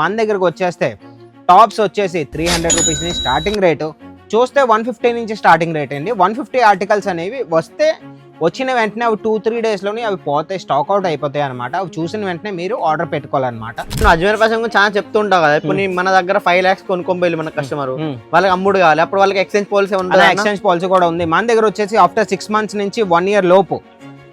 మన దగ్గరకు వచ్చేస్తే టాప్స్ వచ్చేసి three hundred rupees starting rate చూస్తే వన్ ఫిఫ్టీ నుంచి స్టార్టింగ్ రేట్ అండి. వన్ ఫిఫ్టీ ఆర్టికల్స్ అనేవి వస్తే వచ్చిన వెంటనే అవి టూ త్రీ డేస్లోనే అవి పోతాయి స్టాక్ అవుట్ అయిపోతాయి అనమాట అవి చూసిన వెంటనే మీరు ఆర్డర్ పెట్టుకోవాలన్నమాట. నువ్వు అజ్మీర్ గురించి చాలా చెప్తుంటావు కదా. ఇప్పుడు మన దగ్గర ఫైవ్ లాక్స్ కొనుక్కొని పోయి మన కస్టమర్. వాళ్ళకి అమ్ముడు కావాలి. అప్పుడు వాళ్ళకి ఎక్స్చేంజ్ పాలసీ ఉంటుంది ఎక్స్చేంజ్ పాలసీ కూడా ఉంది. మన దగ్గర వచ్చేసి ఆఫ్టర్ సిక్స్ మంత్స్ నుంచి వన్ ఇయర్ లోపు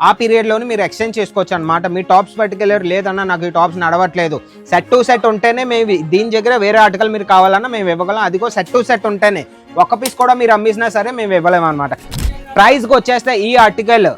ఆ పీరియడ్లోనే మీరు ఎక్స్చేంజ్ చేసుకోవచ్చు అనమాట మీ టాప్స్ పట్టుకెళ్ళారు లేదన్నా నాకు ఈ టాప్స్ నడవట్లేదు. సెట్ టు సెట్ ఉంటేనే మేము దీని దగ్గర వేరే ఆర్టికల్ మీరు కావాలన్నా మేము ఇవ్వగలం. అదిగో సెట్ టు సెట్ ఉంటేనే. ఒక పీస్ కూడా మీరు అమ్మేసినా సరే మేము ఇవ్వలేము అనమాట ప్రైస్కి వచ్చేస్తే ఈ ఆర్టికల్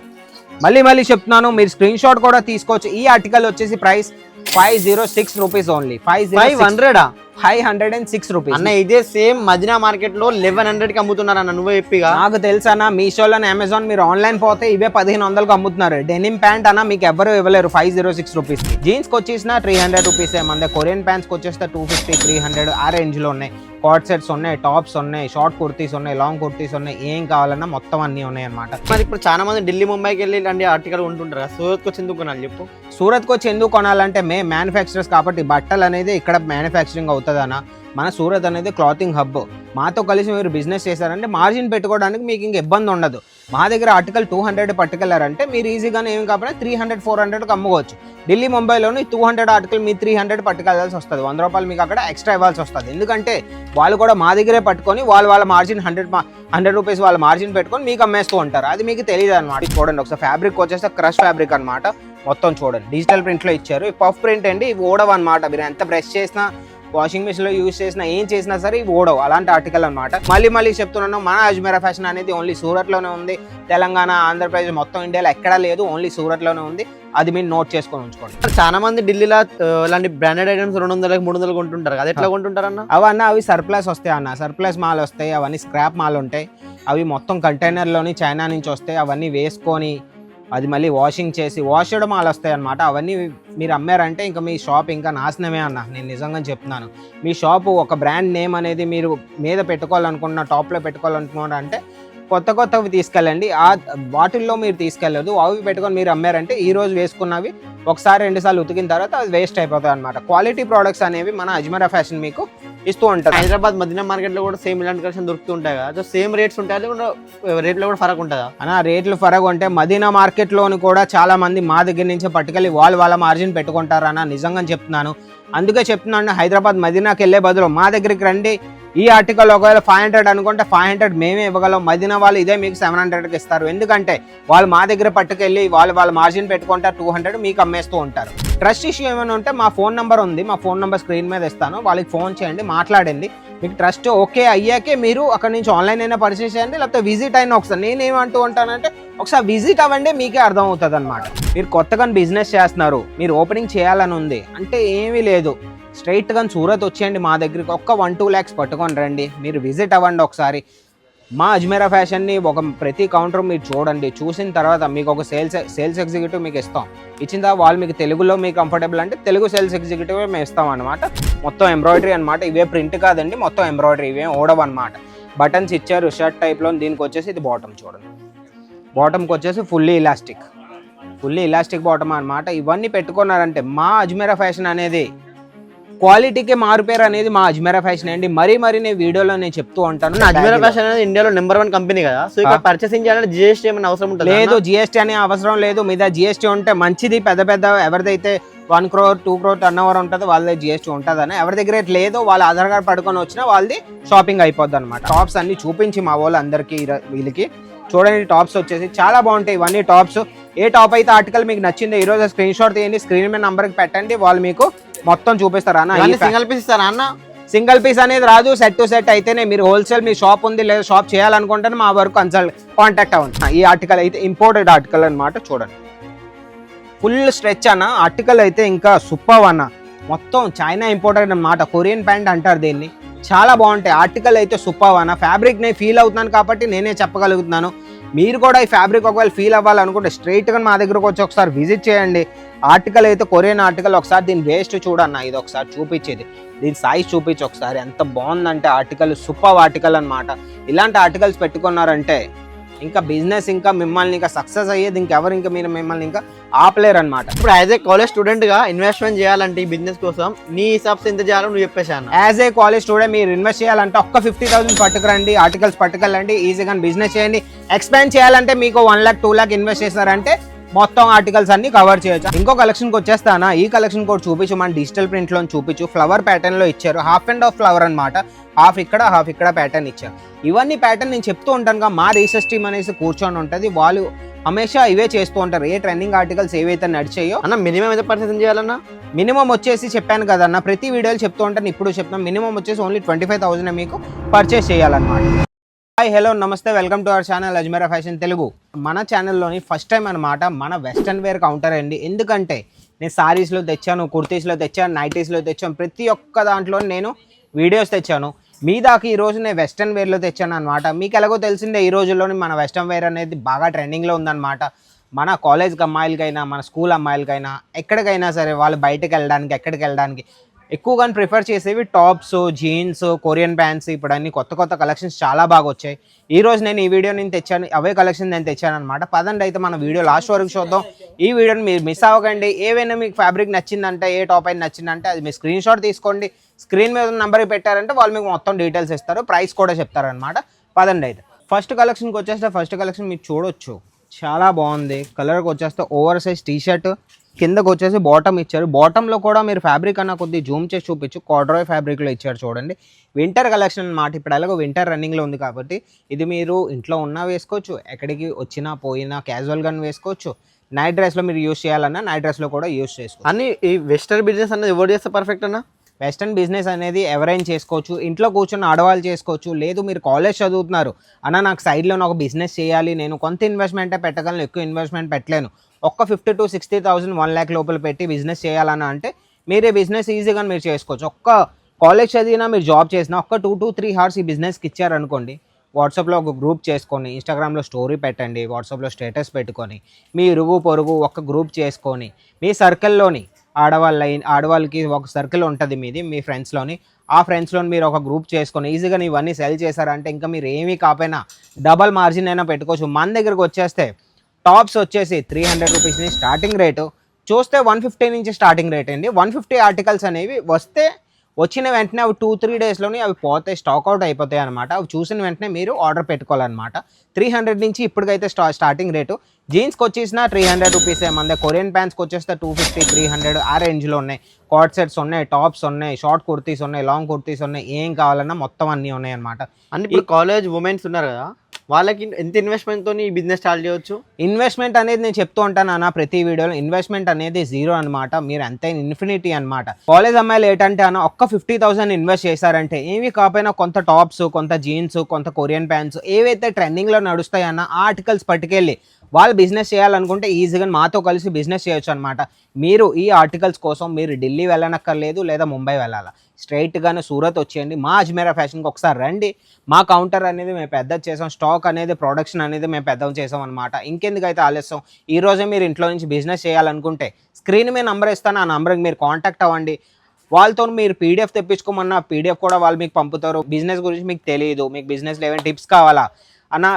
మళ్ళీ మళ్ళీ చెప్తున్నాను మీరు స్క్రీన్ షాట్ కూడా తీసుకోవచ్చు. ఈ ఆర్టికల్ వచ్చేసి price five zero six rupees only five five hundred? Five hundred and six rupees. అన్న ఇదే సేమ్ మదినా మార్కెట్లో లెవెన్ హండ్రెడ్కి అమ్ముతున్నారు అన్న నువ్వే చెప్పిగా. నాకు తెలుసు అన్న మీషోలో అమెజాన్ మీరు ఆన్లైన్ పోతే ఇవే పదిహేను వందలకు అమ్ముతున్నారు. డెనిమ్ ప్యాంట్ అన్న మీకు ఎవరు ఇవ్వలేరు ఫైవ్ జీరో సిక్స్ రూపీస్ జీన్స్కి వచ్చేసిన త్రీ హండ్రెడ్ రూపీస్ మన కొరియన్ ప్యాంట్స్ వచ్చేస్తే టూ ఫిఫ్టీ త్రీ హండ్రెడ్ ఆ రేంజ్లో ఉన్నాయి. కాట్ సెట్స్ ఉన్నాయి టాప్స్ ఉన్నాయి షార్ట్ కుర్తీస్ ఉన్నాయి లాంగ్ కుర్తీస్ ఉన్నాయి ఏం కావాలన్నా మొత్తం అన్ని ఉన్నాయి అనమాట మరి ఇప్పుడు చాలా మంది ఢిల్లీ ముంబైకి వెళ్ళి ఇలాంటి ఆర్టికల్ ఉంటుంటారు కదా సూరత్ వచ్చి ఎందుకు కొనాలి చెప్పు. సూరత్కి వచ్చి ఎందుకు కొనాలంటే మే మ్యానుఫ్యాక్చరర్స్ కాబట్టి బట్టలు అనేది ఇక్కడ మ్యానుఫ్యాక్చరింగ్ అవుతుందన్న మన సూరత్ అనేది క్లాతింగ్ హబ్ మాతో కలిసి మీరు బిజినెస్ చేశారంటే మార్జిన్ పెట్టుకోవడానికి మీకు ఇంక ఇబ్బంది ఉండదు. మా దగ్గర ఆర్టికల్ టూ హండ్రెడ్ పట్టుకెళ్ళారంటే మీరు ఈజీగానే ఏం కాకపోయినా త్రీ హండ్రెడ్ ఫోర్ హండ్రెడ్కి అమ్ముకోవచ్చు. ఢిల్లీ ముంబైలోని టూ హండ్రెడ్ ఆర్టికల్ మీ త్రీ హండ్రెడ్ పట్టుకెళ్ళాల్సి వస్తుంది. వంద రూపాయలు మీకు అక్కడ ఎక్స్ట్రా ఇవ్వాల్సి వస్తుంది. ఎందుకంటే వాళ్ళు కూడా మా దగ్గరే పట్టుకొని వాళ్ళు వాళ్ళ మార్జిన్ హండ్రెడ్ హండ్రెడ్ రూపీస్ వాళ్ళ మార్జిన్ పెట్టుకొని మీకు అమ్మేస్తూ ఉంటారు. అది మీకు తెలియదు అనమాట చూడండి ఒకసారి ఫ్యాబ్రిక్ వచ్చేస్తే క్రష్ ఫ్యాబ్రిక్ అనమాట మొత్తం చూడండి. డిజిటల్ ప్రింట్లో ఇచ్చారు. పఫ్ ప్రింట్ అండి ఇవి ఓడవు అనమాట మీరు ఎంత బ్రష్ చేసినా వాషింగ్ మిషన్లో యూజ్ చేసినా ఏం చేసినా సరే ఇవి ఓడవు అలాంటి ఆర్టికల్ అనమాట మళ్ళీ మళ్ళీ చెప్తున్నాను మన అజ్మీరా ఫ్యాషన్ అనేది ఓన్లీ సూరత్లోనే ఉంది. తెలంగాణ ఆంధ్రప్రదేశ్ మొత్తం ఇండియాలో ఎక్కడా లేదు ఓన్లీ సూరత్లోనే ఉంది. అది మీరు నోట్ చేసుకొని ఉంచుకోండి. చాలా మంది ఢిల్లీలో ఇలాంటి బ్రాండెడ్ ఐటమ్స్ రెండు వందలకి మూడు వందలు కొంటుంటారు. అది ఎట్లా కొంటుంటారు అన్న అవన్నీ అవి సర్ప్లస్ వస్తాయి అన్న. సర్ప్లస్ మాల్ వస్తాయి అవన్నీ స్క్రాప్ మాల్ ఉంటాయి. అవి మొత్తం కంటైనర్లోని చైనా నుంచి వస్తాయి అవన్నీ వేసుకొని అది మళ్ళీ వాషింగ్ చేసి వాష్ చేయడం వస్తాయి అనమాట అవన్నీ మీరు అమ్మారంటే ఇంకా మీ షాప్ ఇంకా నాశనమే అన్న. నేను నిజంగా చెప్తున్నాను. మీ షాపు ఒక బ్రాండ్ నేమ్ అనేది మీరు మీద పెట్టుకోవాలనుకున్న టాప్లో పెట్టుకోవాలనుకున్నారు అంటే కొత్త కొత్తవి తీసుకెళ్ళండి. ఆ బాటిల్లో మీరు తీసుకెళ్ళదు అవి పెట్టుకొని మీరు అమ్మారంటే ఈ రోజు వేసుకున్నవి ఒకసారి రెండుసార్లు ఉతికిన తర్వాత అది వేస్ట్ అయిపోతుంది అనమాట క్వాలిటీ ప్రోడక్ట్స్ అనేవి మన అజ్మరా ఫ్యాషన్ మీకు ఇస్తూ ఉంటారు. హైదరాబాద్ మదీనా మార్కెట్లో కూడా సేమ్ ఇలాంటి కలెక్షన్ దొరుకుతుంటాయి కదా. సేమ్ రేట్స్ ఉంటాయి. అది కూడా రేట్లో కూడా ఫరక్ ఉంటుందా? అన్న రేట్లు ఫరక్ ఉంటే మదీనా మార్కెట్లోని కూడా చాలా మంది మా దగ్గర నుంచి పట్టుకెళ్ళి వాళ్ళు వాళ్ళ మార్జిన్ పెట్టుకుంటారు అన్న నిజంగా చెప్తున్నాను. అందుకే చెప్తున్నాను హైదరాబాద్ మదీనాకి వెళ్ళే బదులు మా దగ్గరికి రండి ఈ ఆర్టికల్ ఒకవేళ ఫైవ్ హండ్రెడ్ అనుకుంటే ఫైవ్ హండ్రెడ్ మేమే ఇవ్వగలం. మదిన వాళ్ళు ఇదే మీకు సెవెన్ హండ్రెడ్కి ఇస్తారు. ఎందుకంటే వాళ్ళు మా దగ్గర పట్టుకెళ్ళి వాళ్ళు వాళ్ళ మార్జిన్ పెట్టుకుంటారు టూ హండ్రెడ్ మీకు అమ్మేస్తూ ఉంటారు. ట్రస్ట్ ఇష్యూ ఏమైనా ఉంటే మా ఫోన్ నెంబర్ ఉంది. మా ఫోన్ నెంబర్ స్క్రీన్ మీద ఇస్తాను. వాళ్ళకి ఫోన్ చేయండి మాట్లాడండి. మీకు ట్రస్ట్ ఓకే అయ్యాకే మీరు అక్కడ నుంచి ఆన్లైన్ అయినా పర్చేస్ చేయండి. లేకపోతే విజిట్ అయినా ఒకసారి. నేనేమంటూ ఉంటానంటే ఒకసారి విజిట్ అవ్వండి మీకే అర్థం అవుతుంది అనమాట మీరు కొత్తగా బిజినెస్ చేస్తున్నారు. మీరు ఓపెనింగ్ చేయాలని ఉంది. అంటే ఏమీ లేదు. స్ట్రైట్గా సూరత్ వచ్చేయండి మా దగ్గరికి. ఒక్క వన్ టూ ల్యాక్స్ పట్టుకొని రండి. మీరు విజిట్ అవ్వండి ఒకసారి. మా అజ్మీరా ఫ్యాషన్ని ఒక ప్రతి కౌంటర్ మీరు చూడండి. చూసిన తర్వాత మీకు ఒక సేల్స్ సేల్స్ ఎగ్జిక్యూటివ్ మీకు ఇస్తాం. ఇచ్చిన తర్వాత వాళ్ళు మీకు తెలుగులో మీకు కంఫర్టబుల్ అంటే తెలుగు సేల్స్ ఎగ్జిక్యూటివ్ మేము ఇస్తాం అనమాట మొత్తం ఎంబ్రాయిడరీ అనమాట ఇవే ప్రింట్ కాదండి మొత్తం ఎంబ్రాయిడరీ ఇవే ఓడవు అనమాట బటన్స్ ఇచ్చారు షర్ట్ టైప్లో దీనికి వచ్చేసి ఇది బాటమ్ చూడండి. బాటమ్కి వచ్చేసి fully elastic fully elastic bottom అనమాట ఇవన్నీ పెట్టుకున్నారంటే మా అజ్మీరా ఫ్యాషన్ అనేది క్వాలిటీకి మారుపేరు అనేది మా అజ్మీరా ఫ్యాషన్ అండి. మరీ మరీ నేను వీడియోలో నేను చెప్తూ ఉంటాను. అజ్మీరా. ఫ్యాషన్ అనేది ఇండియాలో నెంబర్ వన్ కంపెనీ కదా. సో ఇక్కడ పర్చేసింగ్ చేయాలంటే జిఎస్టీ ఏమైనా అవసరం ఉంటుంది? లేదు జిఎస్టీ అనే అవసరం లేదు. మీద జిఎస్టీ ఉంటే మంచిది. పెద్ద పెద్ద ఎవరిదైతే one crore two crore turn over ఉంటుందో వాళ్ళది జిఎస్టీ ఉంటుందని. ఎవరి దగ్గర లేదో వాళ్ళ ఆధార్ కార్డ్ పడుకొని వచ్చినా వాళ్ళది షాపింగ్ అయిపోద్ది అనమాట టాప్స్ అన్ని చూపించి మా వాళ్ళు అందరికీ వీళ్ళకి. చూడండి టాప్స్ వచ్చేసి చాలా బాగుంటాయి. ఇవన్నీ టాప్స్ ఏ టాప్ అయితే ఆర్టికల్ మీకు నచ్చిందో ఈ రోజు స్క్రీన్ షాట్ తీయండి. స్క్రీన్ మీద నంబర్కి పెట్టండి. వాళ్ళు మీకు మొత్తం చూపిస్తారు అన్న? సింగిల్ పీస్ ఇస్తారా అన్న? సింగిల్ పీస్ అనేది రాదు. సెట్ టు సెట్ అయితేనే మీరు హోల్సేల్ మీ షాప్ ఉంది లేదా షాప్ చేయాలనుకుంటే మా వరకు కన్సల్ట్ కాంటాక్ట్ అవ్వండి. ఈ ఆర్టికల్ అయితే ఇంపోర్టెడ్ ఆర్టికల్ అన్నమాట చూడండి. ఫుల్ స్ట్రెచ్ అన్న. ఆర్టికల్ అయితే ఇంకా సూపర్ అన్న. మొత్తం చైనా ఇంపోర్టెడ్ అన్నమాట. కొరియన్ ప్యాంట్ అంటారు దీన్ని. చాలా బాగుంటాయి. ఆర్టికల్ అయితే సూపర్ అన్న. ఫ్యాబ్రిక్ నేను ఫీల్ అవుతున్నాను కాబట్టి నేనే చెప్పగలుగుతున్నాను. మీరు కూడా ఈ ఫ్యాబ్రిక్ ఒకవేళ ఫీల్ అవ్వాలనుకుంటే స్ట్రైట్గా మా దగ్గరకు వచ్చి ఒకసారి విజిట్ చేయండి. ఆర్టికల్ అయితే కొరియన్ ఆర్టికల్ ఒకసారి దీని వేస్ట్ చూడన్న ఇది ఒకసారి చూపించేది. దీని సైజ్ చూపించి ఒకసారి. ఎంత బాగుందంటే ఆర్టికల్ సూపర్ ఆర్టికల్ అన్నమాట. ఇలాంటి ఆర్టికల్స్ పెట్టుకున్నారంటే ఇంకా బిజినెస్ ఇంకా మిమ్మల్ని ఇంకా సక్సెస్ అయ్యేది ఇంకెవరు ఇంకా మీరు మిమ్మల్ని ఇంకా ఆపలేరు అనమాట ఇప్పుడు యాజ్ ఏ కాలేజ్ స్టూడెంట్గా ఇన్వెస్ట్మెంట్ చేయాలంటే ఈ బిజినెస్ కోసం నీ హిసాబ్స్ ఎంత చేయాలో నువ్వు చెప్పేసి అన్న. యాజ్ ఏ కాలేజ్ స్టూడెంట్ మీరు ఇన్వెస్ట్ చేయాలంటే ఒక్క ఫిఫ్టీ థౌసండ్ పట్టుకురండి ఆర్టికల్స్ పట్టుకెళ్ళండి ఈజీగా బిజినెస్ చేయండి. ఎక్స్పాండ్ చేయాలంటే మీకు one lakh two lakh invest చేస్తారంటే మొత్తం ఆర్టికల్స్ అన్ని కవర్ చేయొచ్చు. ఇంకో కలెక్షన్కి వచ్చేస్తానా? ఈ కలెక్షన్ కూడా చూపించు మన డిజిటల్ ప్రింట్లో చూపించు. ఫ్లవర్ ప్యాటర్న్లో ఇచ్చారు. హాఫ్ అండ్ హాఫ్ ఫ్లవర్ అన్నమాట. హాఫ్ ఇక్కడ హాఫ్ ఇక్కడ ప్యాటర్న్ ఇచ్చారు. ఇవన్నీ ప్యాటర్న్ నేను చెప్తూ ఉంటాను కదా, మా రీసెర్చ్ టీమ్ అనేసి కూర్చొని ఉంటుంది. వాళ్ళు హమేషా ఇవే చేస్తూ ఉంటారు. ఏ ట్రెండింగ్ ఆర్టికల్స్ ఏవైతే నడిచాయో. అన్న మినిమం ఎంత పర్సెంట్ చేయాలన్నా? మినిమం వచ్చేసి చెప్పాను కదన్న ప్రతి వీడియోలు చెప్తూ ఉంటాను. ఇప్పుడు చెప్తాను మినిమం వచ్చేసి ఓన్లీ ట్వంటీ ఫైవ్ థౌసండ్ మీకు పర్చేస్ చేయాలన్నమాట. హాయ్ హలో నమస్తే. Welcome to our channel Ajmera fashion Telugu మన ఛానల్లోని ఫస్ట్ టైం అనమాట మన వెస్ట్రన్ వేర్ కౌంటర్ అండి. ఎందుకంటే నేను సారీస్లో తెచ్చాను కుర్తీస్లో తెచ్చాను నైటీస్లో తెచ్చాను ప్రతి ఒక్క దాంట్లో నేను వీడియోస్ తెచ్చాను. మీ దాకా ఈరోజు నేను వెస్ట్రన్ వేర్లో తెచ్చాను అనమాట మీకు ఎలాగో తెలిసిందే ఈ రోజుల్లోని మన వెస్ట్రన్ వేర్ అనేది బాగా ట్రెండింగ్లో ఉందన్నమాట. మన కాలేజ్కి అమ్మాయిలకైనా మన స్కూల్ అమ్మాయిలకైనా ఎక్కడికైనా సరే వాళ్ళు బయటకు వెళ్ళడానికి ఎక్కడికి వెళ్ళడానికి ఎక్కువగా ప్రిఫర్ చేసేవి టాప్స్ జీన్స్ కొరియన్ ప్యాంట్స్ ఇప్పుడు అన్ని కొత్త కొత్త కలెక్షన్స్ చాలా బాగా వచ్చాయి. ఈ రోజు నేను ఈ వీడియో నేను తెచ్చాను అవే కలెక్షన్ నేను తెచ్చాను అనమాట పదండి అయితే మన వీడియో లాస్ట్ వరకు చూద్దాం. ఈ వీడియోని మీరు మిస్ అవ్వకండి. ఏవైనా మీకు ఫ్యాబ్రిక్ నచ్చిందంటే ఏ టాప్ అయినా నచ్చిందంటే అది మీ స్క్రీన్ షాట్ తీసుకోండి. స్క్రీన్ మీద నెంబర్ పెట్టారంటే వాళ్ళు మీకు మొత్తం డీటెయిల్స్ ఇస్తారు ప్రైస్ కూడా చెప్తారనమాట పదండి అయితే. ఫస్ట్ కలెక్షన్కి వచ్చేస్తే ఫస్ట్ కలెక్షన్ మీరు చూడొచ్చు. చాలా బాగుంది. కలర్కి వచ్చేస్తే ఓవర్ సైజ్ టీ షర్ట్ కిందకు వచ్చేసి బాటమ్ ఇచ్చారు. బాటంలో కూడా మీరు ఫ్యాబ్రిక్ అన్న కొద్ది జూమ్ చేసి చూపించు. కార్డ్రాయ్ ఫ్యాబ్రిక్లో ఇచ్చారు చూడండి. వింటర్ కలెక్షన్ అన్నమాట. ఇప్పుడు ఎలాగో వింటర్ రన్నింగ్లో ఉంది కాబట్టి ఇది మీరు ఇంట్లో ఉన్నా వేసుకోవచ్చు. ఎక్కడికి వచ్చినా పోయినా క్యాజువల్గా వేసుకోవచ్చు. నైట్ డ్రెస్లో మీరు యూస్ చేయాలన్నా నైట్ డ్రెస్లో కూడా యూస్ చేసుకోవచ్చు. అన్ని ఈ వెస్టర్న్ బిజినెస్ అనేది ఎవరు చేస్తే పర్ఫెక్ట్ అన్న? వెస్టర్న్ బిజినెస్ అనేది ఎవరైనా చేసుకోవచ్చు. ఇంట్లో కూర్చొని ఆడవాళ్ళు చేసుకోవచ్చు. లేదు మీరు కాలేజ్ చదువుతున్నారు. అన్న నాకు సైడ్లో ఒక బిజినెస్ చేయాలి. నేను కొంత ఇన్వెస్ట్మెంటే పెట్టగలను ఎక్కువ ఇన్వెస్ట్మెంట్ పెట్టలేను. ఒక్క fifty to sixty thousand one lakh లోపల పెట్టి బిజినెస్ చేయాలని అంటే మీరే బిజినెస్ ఈజీగా మీరు చేసుకోవచ్చు. ఒక్క కాలేజ్ చదివినా మీరు జాబ్ చేసినా ఒక్క టూ టు త్రీ అవర్స్ ఈ బిజినెస్కి ఇచ్చారనుకోండి వాట్సాప్లో ఒక గ్రూప్ చేసుకొని ఇన్స్టాగ్రామ్లో స్టోరీ పెట్టండి వాట్సాప్లో స్టేటస్ పెట్టుకొని మీ ఇరుగు పొరుగు ఒక గ్రూప్ చేసుకొని మీ సర్కిల్లోని ఆడవాళ్ళ ఆడవాళ్ళకి ఒక సర్కిల్ ఉంటుంది మీది మీ ఫ్రెండ్స్లోని ఆ ఫ్రెండ్స్లోని మీరు ఒక గ్రూప్ చేసుకొని ఈజీగా ఇవన్నీ సెల్ చేశారంటే ఇంకా మీరు ఏమీ కాకపోయినా డబల్ మార్జిన్ అయినా పెట్టుకోవచ్చు. మన దగ్గరకు వచ్చేస్తే టాప్స్ వచ్చేసి త్రీ హండ్రెడ్ రూపీస్ని స్టార్టింగ్ రేటు చూస్తే వన్ ఫిఫ్టీ నుంచి స్టార్టింగ్ రేట్ అండి. వన్ ఫిఫ్టీ ఆర్టికల్స్ అనేవి వస్తే వచ్చిన వెంటనే అవి టూ త్రీ డేస్లోనే అవి పోతాయి స్టాక్ అవుట్ అయిపోతాయి అనమాట అవి చూసిన వెంటనే మీరు ఆర్డర్ పెట్టుకోవాలన్నమాట. త్రీ హండ్రెడ్ నుంచి ఇప్పటికైతే స్టా స్టార్టింగ్ రేటు జీన్స్కి వచ్చేసిన త్రీ హండ్రెడ్ రూపీస్ దగ్గర కొరియన్ ప్యాంట్స్కి వచ్చేస్తే టూ ఫిఫ్టీ త్రీ హండ్రెడ్ ఆ రేంజ్లో ఉన్నాయి. కార్డ్ సెట్స్ ఉన్నాయి టాప్స్ ఉన్నాయి షార్ట్ కుర్తీస్ ఉన్నాయి లాంగ్ కుర్తీస్ ఉన్నాయి. ఏం కావాలన్నా మొత్తం అన్నీ ఉన్నాయి అనమాట అంటే ఇప్పుడు కాలేజ్ ఉమెన్స్ ఉన్నారు కదా? వాళ్ళకి ఎంత ఇన్వెస్ట్మెంట్ ఈ బిజినెస్ స్టార్ట్ చేయొచ్చు? ఇన్వెస్ట్మెంట్ అనేది నేను చెప్తూ ఉంటాను అన్న ప్రతి వీడియోలో. ఇన్వెస్ట్మెంట్ అనేది జీరో అనమాట మీరు అంతే ఇన్ఫినిటీ అనమాట కాలేజ్ అమ్మాయిలు ఏంటంటే అన్న ఒక్క ఫిఫ్టీ థౌసండ్ ఇన్వెస్ట్ చేశారంటే ఏవి కాకపోయినా కొంత టాప్స్ కొంత జీన్స్ కొంత కొరియన్ ప్యాంట్స్ ఏవైతే ట్రెండింగ్లో నడుస్తాయి అన్న ఆ ఆర్టికల్స్ పట్టుకెళ్ళి వాళ్ళు బిజినెస్ చేయాలనుకుంటే ఈజీగా మాతో కలిసి బిజినెస్ చేయొచ్చు అనమాట మీరు ఈ ఆర్టికల్స్ కోసం మీరు ఢిల్లీ వెళ్ళనక్కర్లేదు లేదా ముంబై వెళ్ళాలా. స్ట్రైట్గానే సూరత్ వచ్చేయండి. మా అజ్మేరా ఫ్యాషన్కి ఒకసారి రండి. మా కౌంటర్ అనేది మేము పెద్ద చేసాం. స్టాక్ అనేది ప్రొడక్షన్ అనేది మేము పెద్ద చేసాం అనమాట ఇంకెందుకైతే ఆలస్యం? ఈ రోజే మీరు ఇంట్లో నుంచి బిజినెస్ చేయాలనుకుంటే స్క్రీన్ మీద నంబర్ ఇస్తాను. ఆ నంబర్కి మీరు కాంటాక్ట్ అవ్వండి. వాళ్ళతో మీరు పీడిఎఫ్ తెప్పించుకోమన్నా పీడిఎఫ్ కూడా వాళ్ళు మీకు పంపుతారు. బిజినెస్ గురించి మీకు తెలియదు మీకు బిజినెస్లో ఏమైనా టిప్స్ కావాలా? అన్న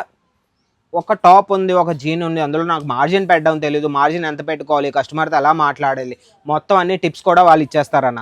ఒక టాప్ ఉంది ఒక జీన్ ఉంది అందులో నాకు మార్జిన్ పెట్టడం తెలియదు మార్జిన్ ఎంత పెట్టుకోవాలి కస్టమర్తో ఎలా మాట్లాడాలి మొత్తం అన్ని టిప్స్ కూడా వాళ్ళు ఇచ్చేస్తారన్న.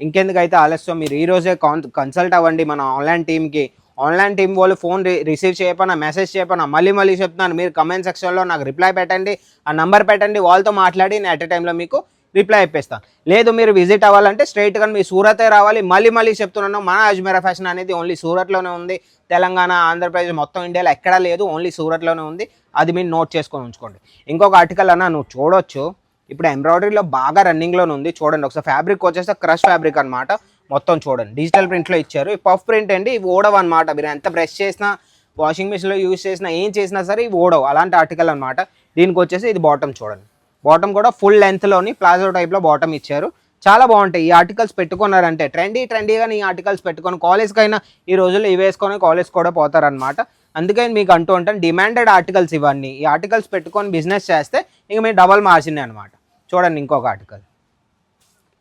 ఇంకెందుకైతే ఆలస్యం మీరు ఈరోజే కాన్ కన్సల్ట్ అవ్వండి మన ఆన్లైన్ టీమ్కి ఆన్లైన్ టీం వాళ్ళు ఫోన్ రి రిసీవ్ చేయపనా మెసేజ్ చేయపనా మళ్ళీ మళ్ళీ చెప్తున్నాను మీరు కమెంట్ సెక్షన్లో నాకు రిప్లై పెట్టండి ఆ నంబర్ పెట్టండి వాళ్ళతో మాట్లాడి నేను అట్ ఎ టైంలో మీకు రిప్లై ఇప్పిస్తాను లేదు మీరు విజిట్ అవ్వాలంటే స్ట్రైట్గా మీ సూరతే రావాలి. మళ్ళీ మళ్ళీ చెప్తున్నాను మన అజ్మీరా ఫ్యాషన్ అనేది ఓన్లీ సూరత్లోనే ఉంది. తెలంగాణ ఆంధ్రప్రదేశ్ మొత్తం ఇండియాలో ఎక్కడా లేదు ఓన్లీ సూరత్లోనే ఉంది. అది మీరు నోట్ చేసుకొని ఉంచుకోండి. ఇంకొక ఆర్టికల్ అన్న నువ్వు చూడొచ్చు. ఇప్పుడు ఎంబ్రాయిడరీలో బాగా రన్నింగ్లోనే ఉంది. చూడండి ఒకసారి ఫ్యాబ్రిక్ వచ్చేస్తే క్రష్ ఫ్యాబ్రిక్ అనమాట మొత్తం చూడండి. డిజిటల్ ప్రింట్లో ఇచ్చారు. ఈ పఫ్ ప్రింట్ అండి ఇవి ఓడవు అనమాట మీరు ఎంత బ్రష్ చేసినా వాషింగ్ మిషన్లో యూజ్ చేసినా ఏం చేసినా సరే ఇవి ఓడవు అలాంటి ఆర్టికల్ అనమాట దీనికి వచ్చేసి ఇది బాటమ్ చూడండి. బాటమ్ కూడా ఫుల్ లెంత్లోని ప్లాజో టైప్లో బాటమ్ ఇచ్చారు. చాలా బాగుంటాయి. ఈ ఆర్టికల్స్ పెట్టుకున్నారంటే ట్రెండీ ట్రెండీగా ఈ ఆర్టికల్స్ పెట్టుకొని కాలేజ్కి అయినా ఈ రోజుల్లో ఇవి వేసుకొని కాలేజ్ కూడా పోతారనమాట అందుకని మీకు అంటూ ఉంటాను డిమాండెడ్ ఆర్టికల్స్ ఇవన్నీ. ఈ ఆర్టికల్స్ పెట్టుకొని బిజినెస్ చేస్తే ఇంక మీరు డబల్ మార్జిన్ అనమాట చూడండి ఇంకొక ఆర్టికల్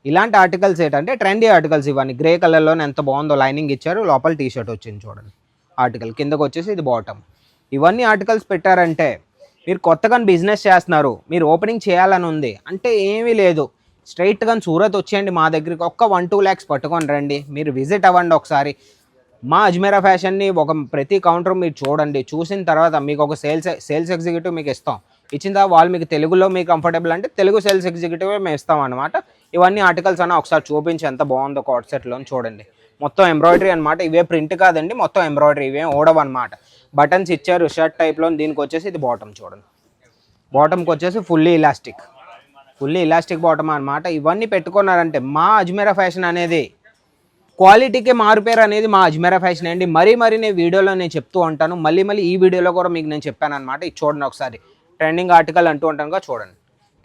ఇలాంటి ఆర్టికల్స్ ఏంటంటే ట్రెండీ ఆర్టికల్స్ ఇవన్నీ. గ్రే కలర్లోనే ఎంత బాగుందో లైనింగ్ ఇచ్చారు. లోపల టీ షర్ట్ వచ్చింది చూడండి. ఆర్టికల్ కిందకు వచ్చేసి ఇది బాటమ్ ఇవన్నీ ఆర్టికల్స్ పెట్టారంటే మీరు కొత్తగా బిజినెస్ చేస్తున్నారు మీరు ఓపెనింగ్ చేయాలని ఉంది అంటే ఏమీ లేదు. స్ట్రైట్గా సూరత్ వచ్చేయండి మా దగ్గరికి ఒక్క వన్ టూ ల్యాక్స్ పట్టుకొని రండి మీరు విజిట్ అవ్వండి ఒకసారి. మా అజ్మీరా ఫ్యాషన్ని ఒక ప్రతి కౌంటర్ మీరు చూడండి చూసిన తర్వాత మీకు ఒక సేల్స్ సేల్స్ ఎగ్జిక్యూటివ్ మీకు ఇస్తాం. ఇచ్చిన తర్వాత వాళ్ళు మీకు తెలుగులో మీకు కంఫర్టబుల్ అంటే తెలుగు సేల్స్ ఎగ్జిక్యూటివ్ మేము ఇస్తాం అనమాట ఇవన్నీ ఆర్టికల్స్ అన్న ఒకసారి చూపించి ఎంత బాగుందో కోట్ సెట్లో చూడండి. మొత్తం ఎంబ్రాయిడరీ అనమాట ఇవే ప్రింట్ కాదండి మొత్తం ఎంబ్రాయిడరీ ఇవే ఓడవన్నమాట. బటన్స్ ఇచ్చారు షర్ట్ టైప్లో దీనికి వచ్చేసి ఇది బాటమ్ చూడండి. బాటమ్కి వచ్చేసి fully elastic fully elastic bottom అనమాట ఇవన్నీ పెట్టుకున్నారంటే మా అజ్మీరా ఫ్యాషన్ అనేది క్వాలిటీకి మారుపేరు అనేది మా అజ్మీరా ఫ్యాషన్ అండి. మరీ మరీ నేను వీడియోలో నేను చెప్తూ ఉంటాను. మళ్ళీ మళ్ళీ ఈ వీడియోలో కూడా మీకు నేను చెప్పాను అనమాట ఇది చూడండి ఒకసారి. ట్రెండింగ్ ఆర్టికల్ అంటూ ఉంటాను కదా చూడండి.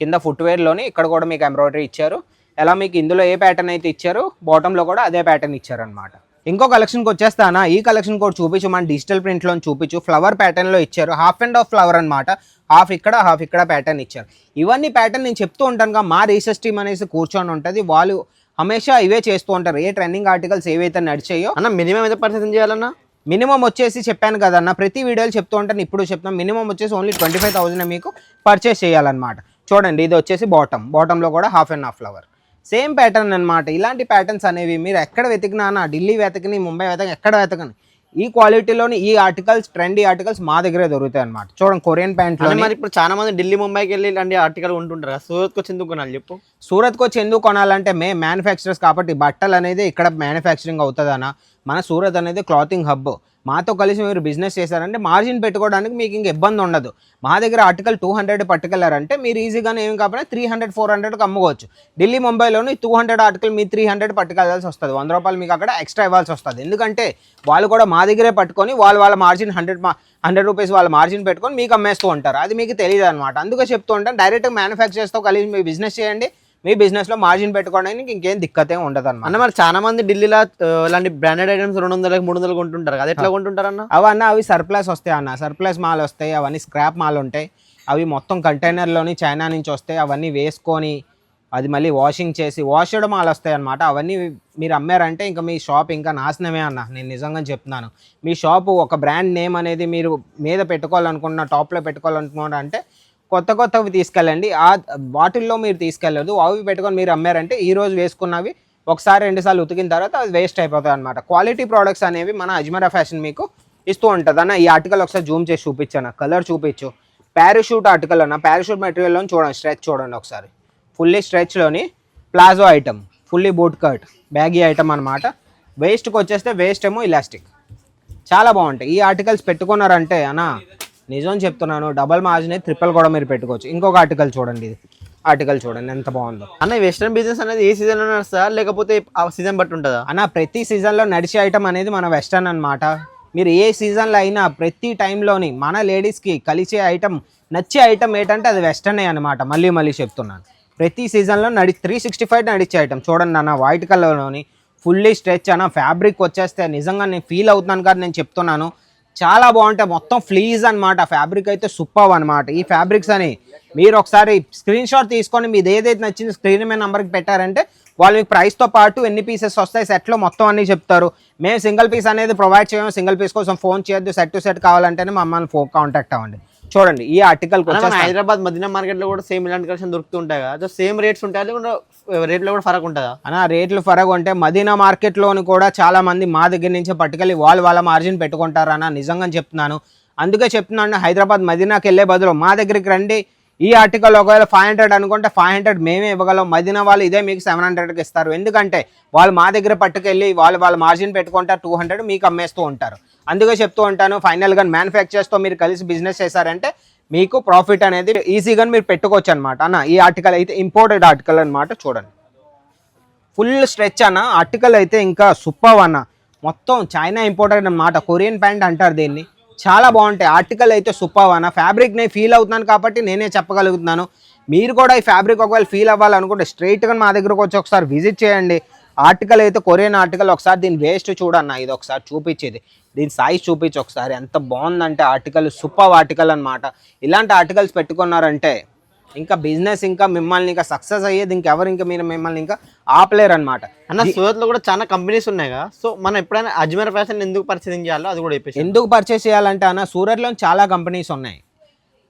కింద ఫుట్వేర్లోని ఇక్కడ కూడా మీకు ఎంబ్రాయిడరీ ఇచ్చారు. ఎలా మీకు ఇందులో ఏ ప్యాటర్న్ అయితే ఇచ్చారో బాటంలో కూడా అదే ప్యాటర్న్ ఇచ్చారనమాట ఇంకో కలెక్షన్కి వచ్చేస్తానా ఈ కలెక్షన్ కూడా చూపించు మన డిజిటల్ ప్రింట్లో చూపించు. ఫ్లవర్ ప్యాటర్న్లో ఇచ్చారు. హాఫ్ అండ్ హాఫ్ ఫ్లవర్ అనమాట హాఫ్ ఇక్కడ హాఫ్ ఇక్కడ ప్యాటర్న్ ఇచ్చారు. ఇవన్నీ ప్యాటర్న్ నేను చెప్తూ ఉంటాను మా రీసెర్చ్ టీమ్ అనేసి కూర్చొని ఉంటుంది. వాళ్ళు హమేషా ఇవే చేస్తూ ఉంటారు. ఏ ట్రెండింగ్ ఆర్టికల్స్ ఏవైతే నడిచాయో. అన్న మినిమం ఎంత పర్చేస్ చేయాలన్నా మినిమం వచ్చేసి చెప్పాను కదన్న ప్రతి వీడియోలు చెప్తూ ఉంటాను ఇప్పుడు చెప్తాను మినిమం వచ్చేసి ఓన్లీ ట్వంటీ ఫైవ్ థౌసండ్ మీకు పర్చేస్ చేయాలన్నమాట. చూడండి ఇది వచ్చేసి బాటమ్ బాటంలో కూడా half and half flower same pattern అన్నమాట. ఇలాంటి ప్యాటర్న్స్ అనేవి మీరు ఎక్కడ వెతికినా ఢిల్లీ వెతకని ముంబై వెతకని ఎక్కడ వెతకని ఈ క్వాలిటీలోని ఈ ఆర్టికల్స్ ట్రెండీ ఆర్టికల్స్ మా దగ్గరే దొరుకుతాయి అనమాట చూడండి కొరియన్ ప్యాంట్లో మరి ఇప్పుడు చాలా మంది ఢిల్లీ ముంబైకి వెళ్ళి ఇలాంటి ఆర్టికల్ ఉంటుంటారు సూరత్కి వచ్చి ఎందుకు కొనాలి చెప్పు. సూరత్కి వచ్చి ఎందుకు కొనాలంటే మే మ్యానుఫ్యాక్చరర్స్ కాబట్టి బట్టలు అనేది ఇక్కడ మ్యానుఫ్యాక్చరింగ్ అవుతుంది అన్న మన సూరత్ అనేది క్లాతింగ్ హబ్ మాతో కలిసి మీరు బిజినెస్ చేశారంటే మార్జిన్ పెట్టుకోవడానికి మీకు ఇంక ఇబ్బంది ఉండదు. మా దగ్గర ఆర్టికల్ టూ హండ్రెడ్ పట్టుకెళ్ళారంటే మీరు ఈజీగానే ఏం కాకపోయినా త్రీ హండ్రెడ్ ఫోర్ హండ్రెడ్కి అమ్ముకోవచ్చు. ఢిల్లీ ముంబైలోని టూ హండ్రెడ్ ఆర్టికల్ మీ త్రీ హండ్రెడ్ పట్టుకెళ్ళాల్సి వస్తుంది. వంద రూపాయలు మీకు అక్కడ ఎక్స్ట్రా ఇవ్వాల్సి వస్తుంది. ఎందుకంటే వాళ్ళు కూడా మా దగ్గరే పట్టుకొని వాళ్ళు వాళ్ళ మార్జిన్ హండ్రెడ్ మా హండ్రెడ్ రూపీస్ వాళ్ళ మార్జిన్ పెట్టుకొని మీకు అమ్మేస్తూ ఉంటారు. అది మీకు తెలియదు అనమాట అందుకే చెప్తూ ఉంటాను డైరెక్ట్గా మ్యానుఫ్యాక్చర్స్తో కలిసి మీ బిజినెస్ చేయండి. మీ బిజినెస్లో మార్జిన్ పెట్టుకోవడానికి ఇంకేం దిక్కతే ఉండదు అనమాట అన్న మరి చాలా మంది ఢిల్లీలో ఇలాంటి బ్రాండెడ్ ఐటమ్స్ రెండు వందలకి మూడు వందలకు కొంటుంటారు కదా? ఎట్లా కొంటుంటారు అన్న అవన్నీ అవి సర్ప్లస్ వస్తాయి అన్న. సర్ప్లస్ మాల్ వస్తాయి అవన్నీ స్క్రాప్ మాల్ ఉంటాయి. అవి మొత్తం కంటైనర్లోని చైనా నుంచి వస్తాయి అవన్నీ వేసుకొని అది మళ్ళీ వాషింగ్ చేసి వాష్డ్ మాల్ వస్తాయి అనమాట అవన్నీ మీరు అమ్మారంటే ఇంకా మీ షాప్ ఇంకా నాశనమే అన్న. నేను నిజంగా చెప్తున్నాను. మీ షాప్ ఒక బ్రాండ్ నేమ్ అనేది మీరు మీద పెట్టుకోవాలనుకున్న టాప్లో పెట్టుకోవాలనుకున్నారు అంటే కొత్త కొత్తవి తీసుకెళ్ళండి. ఆ వాటిల్లో మీరు తీసుకెళ్ళదు అవి పెట్టుకొని మీరు అమ్మారంటే ఈ రోజు వేసుకున్నవి ఒకసారి రెండుసార్లు ఉతికిన తర్వాత అది వేస్ట్ అయిపోతుంది అనమాట క్వాలిటీ ప్రోడక్ట్స్ అనేవి మన అజ్మరా ఫ్యాషన్ మీకు ఇస్తూ ఉంటుంది. అన్న ఈ ఆర్టికల్ ఒకసారి జూమ్ చేసి చూపించాను? కలర్ చూపించు. పారాషూట్ ఆర్టికల్ అన్న పారాషూట్ మెటీరియల్లో చూడండి స్ట్రెచ్ చూడండి ఒకసారి. Fully స్ట్రెచ్లోని palazzo item fully boot cut baggy item అనమాట వేస్ట్కి వచ్చేస్తే వేస్ట్ ఏమో ఇలాస్టిక్. చాలా బాగుంటాయి. ఈ ఆర్టికల్స్ పెట్టుకున్నారంటే అన్న నిజం చెప్తున్నాను డబల్ మార్జిన్ ట్రిపుల్ కూడా మీరు పెట్టుకోవచ్చు. ఇంకొక ఆర్టికల్ చూడండి ఇది. ఆర్టికల్ చూడండి ఎంత బాగుందో. అన్న వెస్ట్రన్ బిజినెస్ అనేది ఏ సీజన్లో నడుస్తుందా లేకపోతే ఆ సీజన్ బట్టి ఉంటుందా? అన్న ప్రతి సీజన్లో నడిచే ఐటమ్ అనేది మన వెస్టర్న్ అన్నమాట. మీరు ఏ సీజన్లో అయినా ప్రతి టైంలోని మన లేడీస్కి కలిసే ఐటమ్ నచ్చే ఐటమ్ ఏంటంటే అది వెస్టర్నే అనమాట మళ్ళీ మళ్ళీ చెప్తున్నాను. ప్రతి సీజన్లో నడి త్రీ సిక్స్టీ ఫైవ్ నడిచే ఐటమ్ చూడండి అన్న వైట్ కలర్లోని ఫుల్లీ స్ట్రెచ్ అన్న ఫ్యాబ్రిక్ వచ్చేస్తే నిజంగా నేను ఫీల్ అవుతున్నాను కదా నేను చెప్తున్నాను. చాలా బాగుంటాయి. మొత్తం ఫ్లీజ్ అనమాట ఫ్యాబ్రిక్ అయితే సూపర్ అనమాట ఈ ఫ్యాబ్రిక్స్ అని మీరు ఒకసారి స్క్రీన్ షాట్ తీసుకొని మీది ఏదైతే నచ్చింది స్క్రీన్ మీద నెంబర్కి పెట్టారంటే వాళ్ళు మీకు ప్రైస్తో పాటు ఎన్ని పీసెస్ వస్తాయి సెట్లో మొత్తం అన్నీ చెప్తారు. మేము సింగిల్ పీస్ అనేది ప్రొవైడ్ చేయము. సింగిల్ పీస్ కోసం ఫోన్ చేయొద్దు. సెట్ టు సెట్ కావాలంటేనే మమ్మల్ని ఫోన్ కాంటాక్ట్ అవ్వండి. చూడండి ఈ ఆర్టికల్ హైదరాబాద్ మదీనా మార్కెట్లో కూడా సేమ్ ఇలాంటి కలెక్షన్ దొరుకుతుంటాయి కదా. సేమ్ రేట్స్ ఉంటాయి? రేట్లో కూడా ఫరక్ ఉంటుందా? అన్న రేట్లు ఫరక్ ఉంటే మదీనా మార్కెట్లోని కూడా చాలా మంది మా దగ్గర నుంచి పట్టుకెళ్ళి వాళ్ళు వాళ్ళ మార్జిన్ పెట్టుకుంటారు అన్న నిజంగా చెప్తున్నాను. అందుకే చెప్తున్నాను హైదరాబాద్ మదీనాకి వెళ్ళే బదులు మా దగ్గరికి రండి ఈ ఆర్టికల్ ఒకవేళ ఫైవ్ హండ్రెడ్ అనుకుంటే ఫైవ్ హండ్రెడ్ మేమే ఇవ్వగలం. మదిన వాళ్ళు ఇదే మీకు సెవెన్ హండ్రెడ్కి ఇస్తారు. ఎందుకంటే వాళ్ళు మా దగ్గర పట్టుకెళ్ళి వాళ్ళు వాళ్ళ మార్జిన్ పెట్టుకుంటారు. టూ హండ్రెడ్ మీకు అమ్మేస్తూ ఉంటారు. అందుకే చెప్తూ ఉంటాను ఫైనల్గా మ్యానుఫ్యాక్చర్స్తో మీరు కలిసి బిజినెస్ చేశారంటే మీకు ప్రాఫిట్ అనేది ఈజీగా మీరు పెట్టుకోవచ్చు అనమాట అన్న ఈ ఆర్టికల్ అయితే ఇంపోర్టెడ్ ఆర్టికల్ అన్నమాట చూడండి. ఫుల్ స్ట్రెచ్ అన్న ఆర్టికల్ అయితే ఇంకా సూపర్ అన్న. మొత్తం చైనా ఇంపోర్టెడ్ అనమాట కొరియన్ ప్యాంట్ అంటారు దీన్ని. చాలా బాగుంటాయి. ఆర్టికల్ అయితే సూపర్ అన్న. ఫ్యాబ్రిక్ నేను ఫీల్ అవుతున్నాను కాబట్టి నేనే చెప్పగలుగుతున్నాను. మీరు కూడా ఈ ఫ్యాబ్రిక్ ఒకవేళ ఫీల్ అవ్వాలనుకుంటే స్ట్రైట్గా మా దగ్గరకు వచ్చి ఒకసారి విజిట్ చేయండి. ఆర్టికల్ అయితే కొరియన్ ఆర్టికల్ ఒకసారి దీని వేస్ట్ చూడన్న. ఇది ఒకసారి చూపించేది. దీని సైజ్ చూపించి ఒకసారి. ఎంత బాగుందంటే ఆర్టికల్ సూపర్ ఆర్టికల్ అన్నమాట. ఇలాంటి ఆర్టికల్స్ పెట్టుకున్నారంటే ఇంకా బిజినెస్ ఇంకా మిమ్మల్ని ఇంకా సక్సెస్ అయ్యేది ఇంకెవరు ఇంకా మీరు మిమ్మల్ని ఇంకా ఆపలేరు అనమాట అన్న సూరత్లో కూడా చాలా కంపెనీస్ ఉన్నాయి కదా. సో మనం ఎప్పుడైనా అజ్మీర్ ఫ్యాషన్ ఎందుకు పరిచయం చేయాలో అది కూడా చెప్పేసి ఎందుకు పర్చేస్ చేయాలంటే అన్న సూరత్లో చాలా కంపెనీస్ ఉన్నాయి.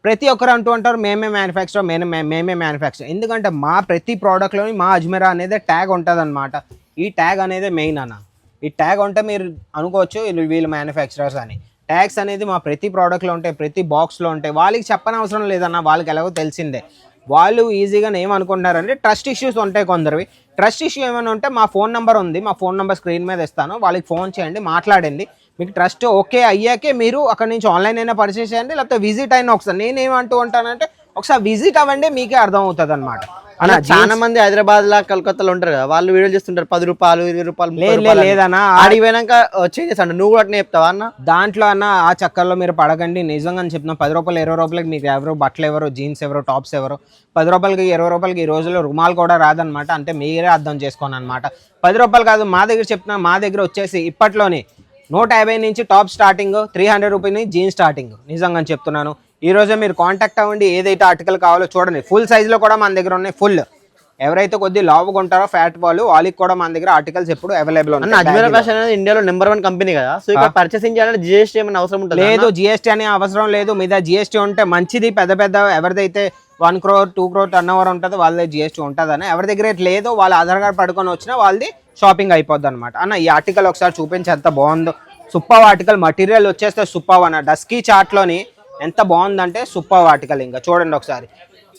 ప్రతి ఒక్కరు అంటూ ఉంటారు మేమే మ్యానుఫ్యాక్చర్ మేమే మేమే మ్యానుఫ్యాక్చర్ ఎందుకంటే మా ప్రతి ప్రోడక్ట్లోని మా అజ్మీరా అనేది ట్యాగ్ ఉంటుంది ఈ ట్యాగ్ అనేది మెయిన్ అన్న. ఈ ట్యాగ్ ఉంటే మీరు అనుకోవచ్చు వీళ్ళు వీళ్ళు మ్యానుఫ్యాక్చరర్స్ అని. ట్యాగ్స్ అనేది మా ప్రతి ప్రోడక్ట్లో ఉంటాయి ప్రతి బాక్స్లో ఉంటాయి. వాళ్ళకి చెప్పని అవసరం లేదన్న వాళ్ళకి ఎలాగో తెలిసిందే. వాళ్ళు ఈజీగా ఏమనుకుంటున్నారంటే ట్రస్ట్ ఇష్యూస్ ఉంటాయి కొందరివి. ట్రస్ట్ ఇష్యూ ఏమైనా ఉంటే మా ఫోన్ నెంబర్ ఉంది మా ఫోన్ నెంబర్ స్క్రీన్ మీద ఇస్తాను. వాళ్ళకి ఫోన్ చేయండి మాట్లాడండి. మీకు ట్రస్ట్ ఓకే అయ్యాకే మీరు అక్కడ నుంచి ఆన్లైన్ అయినా పర్చేస్ చేయండి లేకపోతే విజిట్ అయినా ఒకసారి. నేనేమంటూ ఉంటానంటే ఒకసారి విజిట్ అవ్వండి మీకే అర్థం అవుతుంది అనమాట అన్న చాలా మంది హైదరాబాద్ లా కలకత్తాలో ఉంటారు కదా వాళ్ళు వీడియోలు చేస్తుంటారు పది రూపాయలు ఇరవై రూపాయలు. లేదన్నా ఆడికి పోయినాక చేంజెస్ అంట నువ్వు కూడా చెప్తావా అన్న? దాంట్లో అన్న ఆ చక్కర్లో మీరు పడకండి నిజంగా చెప్తున్నా పది రూపాయలు ఇరవై రూపాయలకి మీకు ఎవరు బట్టలు ఎవరు జీన్స్ ఎవరు టాప్స్ ఎవరు పది రూపాయలకి ఇరవై రూపాయలకి ఈ రోజుల్లో రుమాలు కూడా రాదనమాట అంటే మీరే అర్థం చేసుకోను అనమాట పది రూపాయలు కాదు మా దగ్గర చెప్తున్నా మా దగ్గర వచ్చేసి ఇప్పట్లోనే నూట యాభై నుంచి top starting three hundred rupees నుంచి జీన్స్ స్టార్టింగ్ నిజంగా చెప్తున్నాను. ఈ రోజే మీరు కాంటాక్ట్ అవ్వండి ఏదైతే ఆర్టికల్ కావాలో చూడండి. ఫుల్ సైజులో కూడా మన దగ్గర ఉన్నాయి ఫుల్ ఎవరైతే కొద్ది లావుగా ఉంటారో ఫ్యాట్ వాళ్ళు వాళ్ళకి కూడా మన దగ్గర ఆర్టికల్స్ ఎప్పుడు అవైలబుల్ అన్న అజ్మీర్ ఫ్యాషన్ అనేది ఇండియాలో నెంబర్ వన్ కంపెనీ కదా. సో ఇక్కడ పర్చేసింగ్ చేయాలంటే జిఎస్టీ ఏమైనా అవసరం ఉంటుంది లేదు జిఎస్టీ అనే అవసరం లేదు. మీద జిఎస్టీ ఉంటే మంచిది పెద్ద పెద్ద ఎవరిదైతే one crore two crore turn over ఉంటుందో వాళ్ళది జిఎస్టీ ఉంటుందని ఎవరి దగ్గర లేదో వాళ్ళ ఆధార్ కార్డ్ పడుకొని వచ్చినా వాళ్ళది షాపింగ్ అయిపోద్ది అనమాట అన్న ఈ ఆర్టికల్ ఒకసారి చూపించి ఎంత బాగుందో. సూపర్ ఆర్టికల్ మటీరియల్ వచ్చేస్తే సూపర్ అన్న. డస్కీ చార్ట్లోని ఎంత బాగుందంటే సూపర్ ఆర్టికల్ ఇంకా చూడండి ఒకసారి.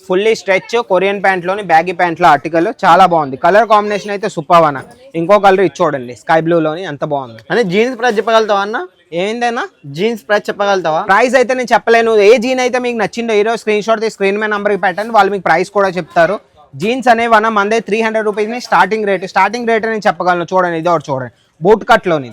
ఫుల్లీ స్ట్రెచ్ కొరియన్ ప్యాంట్లోని బ్యాగీ ప్యాంట్లో ఆర్టికల్ చాలా బాగుంది. కలర్ కాంబినేషన్ అయితే సూపర్ అన్న. ఇంకో కలర్ ఇది చూడండి స్కై బ్లూలోని ఎంత బాగుంది. అంటే జీన్స్ ప్రైస్ చెప్పగలుగుతావా అన్న? ఏందన్నా? జీన్స్ ప్రైస్ చెప్పగలుగుతావా? ప్రైస్ అయితే నేను చెప్పలేను. ఏ జీన్ అయితే మీకు నచ్చిందో ఈరోజు స్క్రీన్ షాట్ తీసి స్క్రీన్ మీద నంబర్కి పెట్టండి. వాళ్ళు మీకు ప్రైస్ కూడా చెప్తారు. జీన్స్ అనేవి అన్న మందే త్రీ హండ్రెడ్ రూపీస్ని స్టార్టింగ్ రేట్ స్టార్టింగ్ రేట్ నేను చెప్పగలను. చూడండి ఇది ఒకటి చూడండి. బూట్ కట్లోని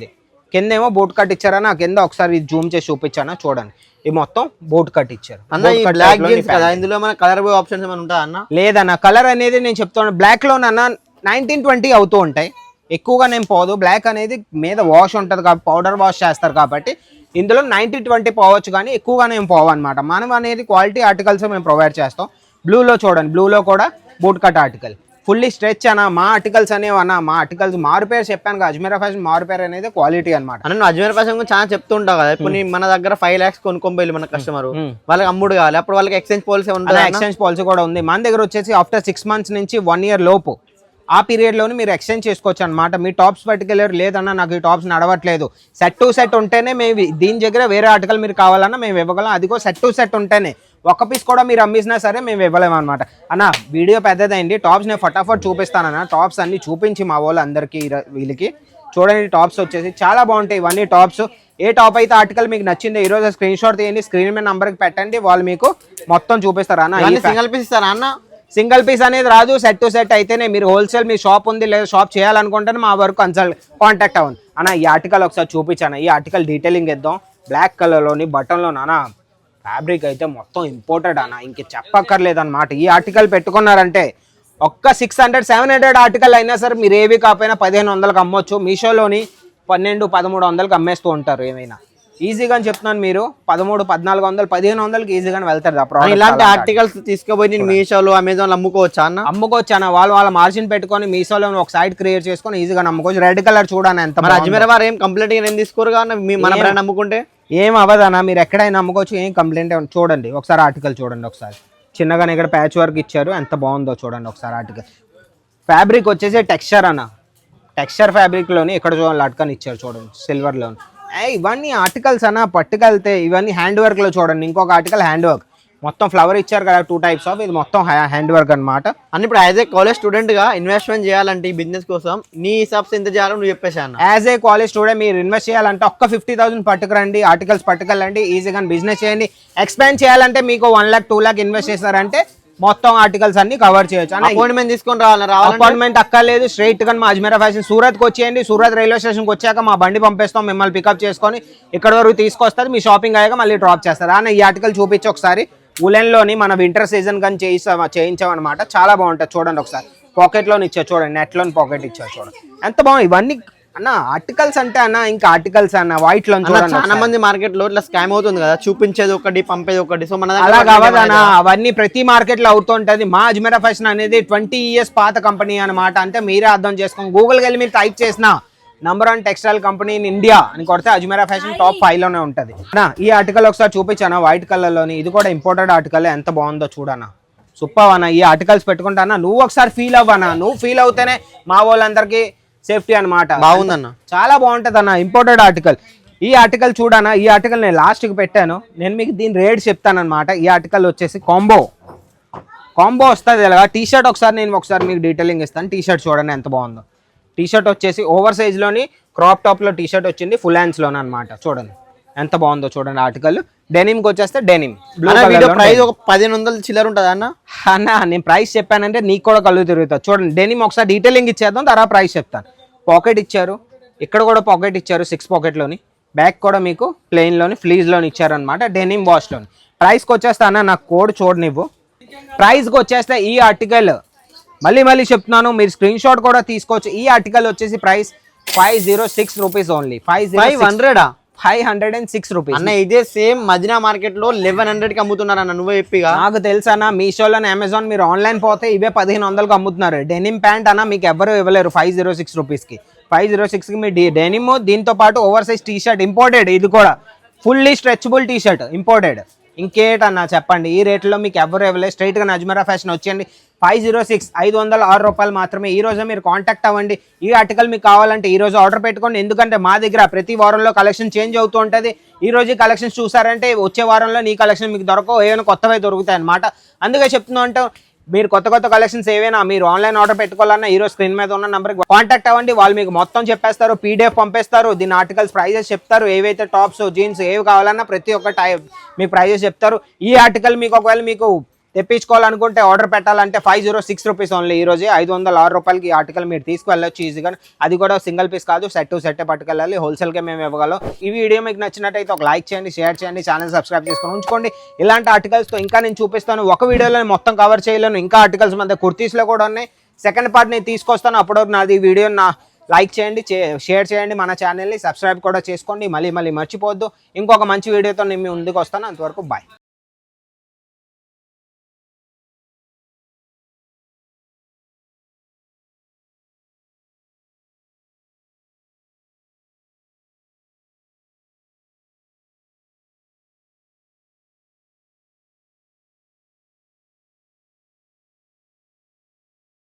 ఇది కింద ఏమో బూట్ కట్ ఇచ్చారని ఆ కింద ఒకసారి జూమ్ చేసి చూపించాను చూడండి. ఇది మొత్తం బూట్ కట్ ఇచ్చారు. అన్న ఈ బ్లాక్ జీన్స్ కదా ఇందులో మన కలర్ ఆప్షన్స్ ఏమైనా ఉంటాయా అన్న? లేదన్న కలర్ అనేది నేను చెప్తాను. బ్లాక్లో అన్న నైన్టీన్ ట్వంటీ అవుతూ ఉంటాయి. ఎక్కువగా నేను పోదు. బ్లాక్ అనేది మీద వాష్ ఉంటుంది కాబట్టి పౌడర్ వాష్ చేస్తారు కాబట్టి ఇందులో నైన్టీ ట్వంటీ పోవచ్చు కానీ ఎక్కువగా నేను పోవు అనమాట మనం అనేది క్వాలిటీ ఆర్టికల్స్ మేము ప్రొవైడ్ చేస్తాం. బ్లూలో చూడండి. బ్లూలో కూడా boot cut article fully stretch అన్న మా ఆర్టికల్స్ అనేవి అన్న మా ఆర్టికల్స్ మారు పేరు చెప్పాను అజ్మీరా ఫ్యాషన్ మారు పేరు అనేది క్వాలిటీ అనమాట అన్న నువ్వు అజ్మీర్ ఫ్యాషన్ గురించి చాలా చెప్తూ ఉంటావు కదా ఇప్పుడు మన దగ్గర ఫైవ్ లాక్స్ కొనుక్కొని పోయి మన కస్టమర్. వాళ్ళకి అమ్ముడు కావాలి అప్పుడు వాళ్ళకి ఎక్స్చేంజ్ పాలసీ ఉంటుంది ఎక్స్చేంజ్ పాలసీ కూడా ఉంది. మన దగ్గర వచ్చేసి ఆఫ్టర్ సిక్స్ మంత్స్ నుంచి వన్ ఇయర్ లోపు. ఆ పీరియడ్లోనే మీరు ఎక్స్చేంజ్ చేసుకోవచ్చు అనమాట మీ టాప్స్ పట్టుకెళ్ళారు లేదన్నా నాకు ఈ టాప్స్ నడవట్లేదు. సెట్ టు సెట్ ఉంటేనే మేము దీని దగ్గర వేరే ఆర్టికల్ మీరు కావాలన్నా మేము ఇవ్వగలం. అదిగో సెట్ టు సెట్ ఉంటేనే. ఒక పీస్ కూడా మీరు అమ్మేసినా సరే మేము ఇవ్వలేము అనమాట అన్న వీడియో పెద్దదైంది. టాప్స్ నేను ఫటాఫట్ చూపిస్తానన్న. టాప్స్ అన్ని చూపించి మా వాళ్ళు అందరికీ వీళ్ళకి చూడండి టాప్స్ వచ్చేసి చాలా బాగుంటాయి ఇవన్నీ టాప్స్ ఏ టాప్ అయితే ఆర్టికల్ మీకు నచ్చిందో ఈ రోజు స్క్రీన్ షాట్ తీయండి స్క్రీన్ మీద నంబర్కి పెట్టండి. వాళ్ళు మీకు మొత్తం చూపిస్తారు అన్న సింగిల్ పీస్ ఇస్తారా అన్న? సింగిల్ పీస్ అనేది రాదు సెట్ టు సెట్ అయితేనే మీరు హోల్సేల్ మీ షాప్ ఉంది లేదా షాప్ చేయాలనుకుంటేనే మా వరకు కన్సల్ట్ కాంటాక్ట్ అవ్వండి. అన్న ఈ ఆర్టికల్ ఒకసారి చూపించాను? ఈ ఆర్టికల్ డీటెయిలింగ్ ఇద్దాం. బ్లాక్ కలర్లోని బటన్లో అన్న ఫ్యాబ్రిక్ అయితే మొత్తం ఇంపోర్టెడ్ అన్న ఇంక చెప్పక్కర్లేదన్నమాట. ఈ ఆర్టికల్ పెట్టుకున్నారంటే ఒక్క six hundred seven hundred article అయినా సరే మీరు ఏవి కాకపోయినా పదిహేను వందలకు అమ్మొచ్చు. మీషోలోని పన్నెండు పదమూడు వందలకు అమ్మేస్తూ ఉంటారు ఏమైనా. ఈజీగా అని చెప్తున్నాను మీరు. పదమూడు పద్నాలుగు వందలు పదిహేను వందలకి ఈజీగానే వెళ్తారు ఇలాంటి ఆర్టికల్స్ తీసుకుపోయి నేను మీషోలో అమెజాన్ అమ్ముకోవచ్చా అన్న? అమ్ముకోవచ్చు అన్న. వాళ్ళు వాళ్ళ మార్జిన్ పెట్టుకొని మీసోలో ఒక సైడ్ క్రియేట్ చేసుకొని ఈజీగా అమ్ముకోవచ్చు రెడ్ కలర్ చూడని ఎంత మరి. అజ్మీర్ వారు ఏం కంప్లీట్ ఏం తీసుకోరు మీ మన ఏం- బ్రాండ్ అమ్ముకుంటే ఏం అవ్వదన్నా మీరు ఎక్కడైనా అమ్ముకోవచ్చు ఏం కంప్లైంట్ చూడండి. ఒకసారి ఆర్టికల్ చూడండి ఒకసారి. చిన్నగానే ఇక్కడ ప్యాచ్ వర్క్ ఇచ్చారు. ఎంత బాగుందో చూడండి ఒకసారి ఆర్టికల్ ఫ్యాబ్రిక్ వచ్చేసి టెక్స్చర్ అన్న. టెక్స్చర్ ఫ్యాబ్రిక్లోని ఇక్కడ చూడండి లట్కన్ ఇచ్చారు చూడండి సిల్వర్లోని ఇవన్నీ ఆర్టికల్స్ అన్న పట్టుకెళ్తే ఇవన్నీ హ్యాండ్ వర్క్లో చూడండి. ఇంకొక ఆర్టికల్ హ్యాండ్ వర్క్ మొత్తం ఫ్లవర్ ఇచ్చారు కదా టూ టైప్స్ ఆఫ్ ఇది మొత్తం హ్యాండ్ వర్క్ అన్నమాట. అని ఇప్పుడు యాజ్ ఏ కాలేజ్ స్టూడెంట్గా ఇన్వెస్ట్మెంట్ చేయాలంటే ఈ బిజినెస్ కోసం నీ హిసాబ్స్ ఎంత చేయాలో నువ్వు చెప్పేసి యాజ్ ఏ కాలేజ్ స్టూడెంట్ మీరు ఇన్వెస్ట్ చేయాలంటే ఒక్క ఫిఫ్టీ థౌసండ్ పట్టుకురండి ఆర్టికల్స్ పట్టుకెళ్ళండి ఈజీగా బిజినెస్ చేయండి. ఎక్స్పాండ్ చేయాలంటే మీకు one lakh two lakh invest చేస్తారంటే మొత్తం ఆర్టికల్స్ అన్ని కవర్ చేయొచ్చు. అపాయింట్మెంట్ తీసుకొని రావాలి? అపాయింట్మెంట్ అక్కర్లేదు. స్ట్రైట్గా మా అజ్మీరా ఫ్యాషన్ సూరత్కి వచ్చేయండి. సూరత్ రైల్వే స్టేషన్కి వచ్చాక మా బండి పంపిస్తాం. మిమ్మల్ని పికప్ చేసుకొని ఇక్కడ వరకు తీసుకొస్తారు మీ షాపింగ్ అయ్యాక మళ్ళీ డ్రాప్ చేస్తారు. అన్న ఈ ఆర్టికల్ చూపించి ఒకసారి ఉలెన్లోని మన వింటర్ సీజన్ కానీ చేయిస్తాం చేయించామన్నమాట చాలా బాగుంటుంది. చూడండి ఒకసారి. పాకెట్లోని ఇచ్చారు చూడండి. నెట్లోని పాకెట్ ఇచ్చారు చూడండి. ఎంత బాగుంది. ఇవన్నీ అన్న ఆర్టికల్స్ అంటే అన్న ఇంకా ఆర్టికల్స్ అన్న వైట్లో చాలా. మంది మార్కెట్లో ఇట్లా స్కామ్ అవుతుంది కదా. చూపించేది ఒకటి పంపేది ఒకటి. సో మన అలా కావదన్న అవన్నీ ప్రతి మార్కెట్లో అవుతుంటది మా అజ్మీరా ఫ్యాషన్ అనేది ట్వంటీ ఇయర్స్ పాత కంపెనీ అన్నమాట. అంటే మీరే అర్థం చేసుకోండి. గూగుల్కి వెళ్ళి మీరు టైప్ చేసిన number one textile company in India అని కొడితే అజ్మీరా ఫ్యాషన్ టాప్ ఫైవ్లోనే ఉంటది. అన్న, ఈ ఆర్టికల్ ఒకసారి చూపించాను? వైట్ కలర్లోని. ఇది కూడా ఇంపోర్టెడ్ ఆర్టికల్ ఎంత బాగుందో చూడన్న సూపర్ అన్న. ఈ ఆర్టికల్స్ పెట్టుకుంటానా నువ్వు ఒకసారి ఫీల్ అవ్వనా? నువ్వు ఫీల్ అవుతేనే మా వాళ్ళందరికీ సేఫ్టీ అన్నమాట. బాగుందన్న. చాలా బాగుంటది అన్న ఇంపోర్టెడ్ ఆర్టికల్. ఈ ఆర్టికల్ చూడనా ఈ ఆర్టికల్ నేను లాస్ట్కి పెట్టాను. నేను మీకు దీని రేట్ చెప్తానన్నమాట. ఈ ఆర్టికల్ వచ్చేసి కాంబో. కాంబో వస్తుంది ఇలాగా టీ షర్ట్ ఒకసారి నేను ఒకసారి మీకు డీటెయిలింగ్ ఇస్తాను. టీ షర్ట్ చూడండి ఎంత బాగుందో. టీ షర్ట్ వచ్చేసి ఓవర్ సైజ్లోని క్రాప్ టాప్లో టీ షర్ట్ వచ్చింది ఫుల్ హ్యాండ్స్లోనే అనమాట చూడండి. ఎంత బాగుందో చూడండి ఆర్టికల్ డెనిమ్కి వచ్చేస్తే డెనిమ్ వీడియో ప్రైస్ ఒక పదిహేను వందలు చిల్లర ఉంటుంది అన్న? అన్న నేను ప్రైస్ చెప్పానంటే నీకు కూడా కళ్ళు తిరుగుతుంది చూడండి డెనిమ్ ఒకసారి డీటెయిలింగ్ ఇచ్చేద్దాం తర్వాత ప్రైస్ చెప్తాను. పాకెట్ ఇచ్చారు. ఇక్కడ కూడా పాకెట్ ఇచ్చారు సిక్స్ పాకెట్లోని బ్యాక్ కూడా మీకు ప్లెయిన్లోని ఫ్లీజ్లోని ఇచ్చారనమాట డెనిమ్ వాష్లోని ప్రైస్కి వచ్చేస్తే అన్న నాకు కోడ్ చూడనివ్వు. ప్రైస్కి వచ్చేస్తే ఈ ఆర్టికల్ మళ్ళీ మళ్ళీ చెప్తున్నాను మీరు స్క్రీన్ షాట్ కూడా తీసుకోవచ్చు. ఈ ఆర్టికల్ వచ్చేసి price five zero six rupees only five five zero హండ్రెడా five hundred and six rupees. అన్న ఇదే సేమ్ మదినా మార్కెట్లో లెవెన్ హండ్రెడ్కి అమ్ముతున్నారు అన్న నువ్వే చెప్పిగా. నాకు తెలుసు అన్న మీషోలో అమెజాన్ మీరు ఆన్లైన్ పోతే ఇవే పదిహేను వందలకు అమ్ముతున్నారు. డెనిమ్ ప్యాంట్ అన్న మీకు ఎవరు ఇవ్వలేరు ఫైవ్ జీరో సిక్స్ రూపీస్కి. ఫైవ్ జీరో సిక్స్కి మీ డెనిమ్ దీంతో పాటు over size T shirt imported ఇది కూడా. Fully stretchable T shirt imported ఇంకేటన్నా చెప్పండి? ఈ రేట్లో మీకు ఎవరు ఇవ్వలేదు. స్ట్రైట్గా నజ్మరా ఫ్యాషన్ వచ్చేయండి. ఫైవ్ జీరో సిక్స్ ఐదు వందల ఆరు రూపాయలు మాత్రమే ఈ రోజే మీరు కాంటాక్ట్ అవ్వండి. ఈ ఆర్టికల్ మీకు కావాలంటే ఈ రోజు ఆర్డర్ పెట్టుకోండి. ఎందుకంటే మా దగ్గర ప్రతి వారంలో కలెక్షన్ చేంజ్ అవుతూ ఉంటుంది. ఈ రోజు కలెక్షన్స్ చూసారంటే వచ్చే వారంలో నీ కలెక్షన్ మీకు దొరకవు. ఏమైనా కొత్తవి దొరుకుతాయి అనమాట అందుకే చెప్తున్నా అంటే మీరు కొత్త కొత్త కలెక్షన్స్ ఏవైనా మీరు ఆన్లైన్ ఆర్డర్ పెట్టుకోవాలన్నా ఈరోజు స్క్రీన్ మీద ఉన్న నెంబర్కి కాంటాక్ట్ అవ్వండి. వాళ్ళు మీకు మొత్తం చెప్పేస్తారు పీడిఎఫ్ పంపిస్తారు దీని ఆర్టికల్స్ ప్రైజెస్ చెప్తారు ఏవైతే టాప్స్ జీన్స్ ఏవి కావాలన్నా ప్రతి ఒక్క టైప్ మీకు ప్రైజెస్ చెప్తారు. ఈ ఆర్టికల్ మీకు ఒకవేళ మీకు తెప్పించుకోవాలనుకుంటే ఆర్డర్ పెట్టాలంటే five zero six rupees only ఈ రోజు ఐదు వందల ఆరు రూపాయలకి ఆర్టికల్ మీరు తీసుకువెళ్ళొచ్చు ఈజీగా అది కూడా సింగిల్ పీస్ కాదు సెట్ టు సెట్ పట్టుకెళ్ళాలి. హోల్సేల్గా మేము ఇవ్వగలం. ఈ వీడియో మీకు నచ్చినట్టయితే ఒక లైక్ చేయండి షేర్ చేయండి ఛానల్ సబ్స్క్రైబ్ చేసుకొని ఉంచుకోండి. ఇలాంటి ఆర్టికల్స్తో ఇంకా నేను చూపిస్తాను. ఒక వీడియోలో మొత్తం కవర్ చేయలేను. ఇంకా ఆర్టికల్స్ మన కుర్తీస్లో కూడా ఉన్నాయి. సెకండ్ పార్ట్ నేను తీసుకొస్తాను. అప్పుడు నాది వీడియో నా లైక్ చేయండి షేర్ చేయండి. మన ఛానల్ని సబ్స్క్రైబ్ కూడా చేసుకోండి. మళ్ళీ మళ్ళీ మర్చిపోవద్దు. ఇంకొక మంచి వీడియోతో నేను మీ ముందుకు వస్తాను. అంతవరకు బాయ్